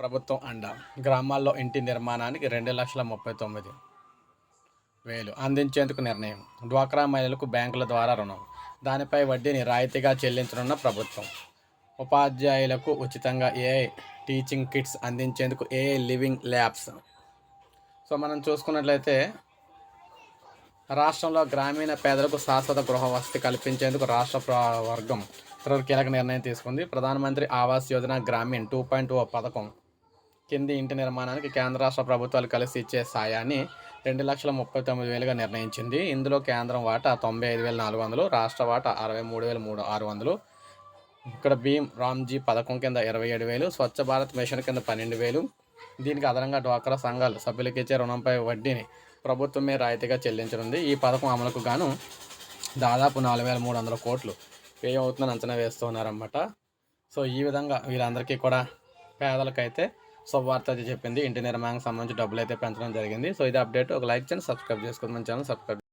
ప్రభుత్వం అండ. గ్రామాల్లో ఇంటి నిర్మాణానికి రెండు లక్షల ముప్పై తొమ్మిది వేలు అందించేందుకు నిర్ణయం. డ్వాక్రా మహిళలకు బ్యాంకుల ద్వారా రుణం. దానిపై వడ్డీని రాయితీగా చెల్లించనున్న ప్రభుత్వం. ఉపాధ్యాయులకు ఉచితంగా ఏఐ టీచింగ్ కిట్స్ అందించేందుకు ఏఐ లివింగ్ ల్యాబ్స్. సో మనం చూసుకున్నట్లయితే రాష్ట్రంలో గ్రామీణ పేదలకు శాశ్వత గృహ వసతి కల్పించేందుకు రాష్ట్ర ప్ర- వర్గం ఇతరులు కీలక నిర్ణయం తీసుకుంది. Pradhan Mantri Awas Yojana Gramin two point O పథకం కింది ఇంటి నిర్మాణానికి కేంద్ర రాష్ట్ర ప్రభుత్వాలు కలిసి ఇచ్చే సాయాన్ని రెండు లక్షల ముప్పై తొమ్మిది వేలుగా నిర్ణయించింది. ఇందులో కేంద్రం వాటా తొంభై ఐదు వేల నాలుగు వందలు రాష్ట్ర వాటా అరవై మూడు వేల మూడు ఆరు వందలు ఇక్కడ భీమ్ రామ్జీ పథకం కింద ఇరవై ఏడు వేలు స్వచ్ఛ భారత్ మిషన్ కింద పన్నెండు వేలు. దీనికి అదనంగా డ్వాక్రా సంఘాలు సభ్యులకు ఇచ్చే రుణంపై వడ్డీని ప్రభుత్వమే రాయితీగా చెల్లించనుంది. ఈ పథకం అమలుకు గాను దాదాపు నాలుగు వేల మూడు వందల కోట్లు వ్యయం అవుతుందని అంచనా వేస్తున్నారన్నమాట. సో ఈ విధంగా వీరందరికీ కూడా పేదలకైతే శుభవార్త అయితే చెప్పింది. ఇంటి నిర్మాణానికి సంబంధించి డబ్బులు అయితే పెంచడం జరిగింది. సో ఇది అప్డేట్. ఒక లైక్ చేయండి సబ్స్క్రైబ్ చేసుకోండి. మన ఛానల్ సబ్స్క్రైబ్